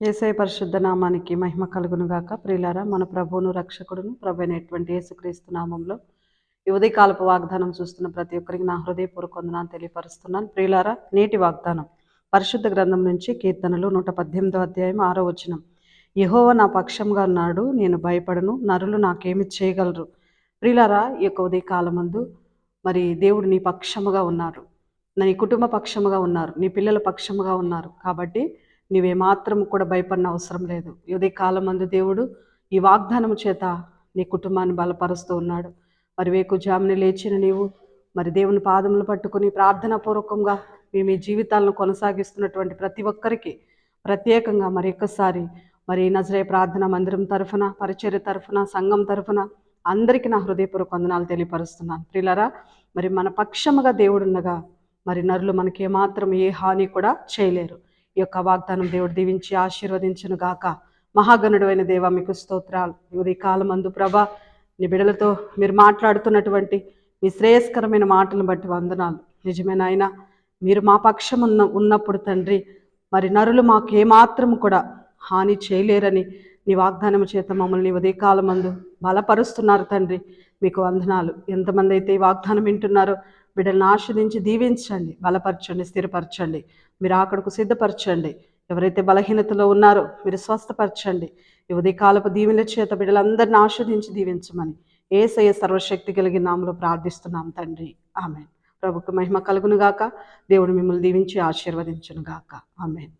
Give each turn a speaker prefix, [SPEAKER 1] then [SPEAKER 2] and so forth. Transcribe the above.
[SPEAKER 1] ఏసై పరిశుద్ధ నామానికి మహిమ కలుగును గాక. ప్రియులారా మన ప్రభువును రక్షకుడును ప్రభు అయినటువంటి యేసుక్రీస్తు నామంలో ఈ ఉదయకాలపు వాగ్దానం చూస్తున్న ప్రతి ఒక్కరికి నా హృదయపూర్వక వందనాన్ని తెలియపరుస్తున్నాను. ప్రియులారా నేటి వాగ్దానం పరిశుద్ధ గ్రంథం నుంచి కీర్తనలు నూట పద్దెనిమిదో అధ్యాయం ఆరో వచనం. యహోవ నా పక్షంగా ఉన్నాడు నేను భయపడను నరులు నాకేమి చేయగలరు. ప్రియులారా ఈ యొక్క ఉదయ కాలమందు మరి దేవుడు నీ పక్షముగా ఉన్నారు. నీ కుటుంబ పక్షముగా ఉన్నారు నీ పిల్లల పక్షముగా ఉన్నారు. కాబట్టి నీవేమాత్రం కూడా భయపడిన అవసరం లేదు. ఈ ఉదయ కాలం మందు దేవుడు ఈ వాగ్దానము చేత నీ కుటుంబాన్ని బలపరుస్తూ ఉన్నాడు. మరి వేకు జాముని లేచిన నీవు మరి దేవుని పాదములు పట్టుకుని ప్రార్థనాపూర్వకంగా మేము ఈ జీవితాలను కొనసాగిస్తున్నటువంటి ప్రతి ఒక్కరికి ప్రత్యేకంగా మరి ఒక్కసారి మరి నజరే ప్రార్థన మందిరం తరఫున పరిచర్య తరఫున సంఘం తరఫున అందరికీ నా హృదయపూర్వక వందనాలు తెలియపరుస్తున్నాను. ప్రిలరా మరి మన పక్షముగా దేవుడున్నగా మరి నరులు మనకి ఏమాత్రం ఏ హాని కూడా చేయలేరు. ఈ యొక్క వాగ్దానం దేవుడు దీవించి ఆశీర్వదించను గాక. మహాగణుడు అయిన దేవ మీకు స్తోత్రాలు. ఈ ఉదయ కాలమందు ప్రభా నీ బిడలతో మీరు మాట్లాడుతున్నటువంటి మీ శ్రేయస్కరమైన మాటలను బట్టి వందనాలు. నిజమైన ఆయన మీరు మా పక్షం ఉన్న ఉన్నప్పుడు తండ్రి మరి నరులు మాకు ఏమాత్రం కూడా హాని చేయలేరని నీ వాగ్దానం చేత మమ్మల్ని ఉదయకాలమందు బలపరుస్తున్నారు తండ్రి. మీకు వందనాలు. ఎంతమంది అయితే ఈ వాగ్దానం వింటున్నారో బిడ్డలను ఆశ్రదించి దీవించండి బలపరచండి స్థిరపరచండి. మీరు అక్కడకు సిద్ధపరచండి. ఎవరైతే బలహీనతలో ఉన్నారో మీరు స్వస్థపరచండి. ఈ ఉదయకాలపు దీవెన చేత బిడ్డలందరిని ఆస్వాదించి దీవించమని ఏసయ్య సర్వశక్తి కలిగిన నామలో ప్రార్థిస్తున్నాం తండ్రి. ఆమె ప్రభుకు మహిమ కలుగునుగాక. దేవుడు మిమ్మల్ని దీవించి ఆశీర్వదించునుగాక. ఆమెన్. ఆమె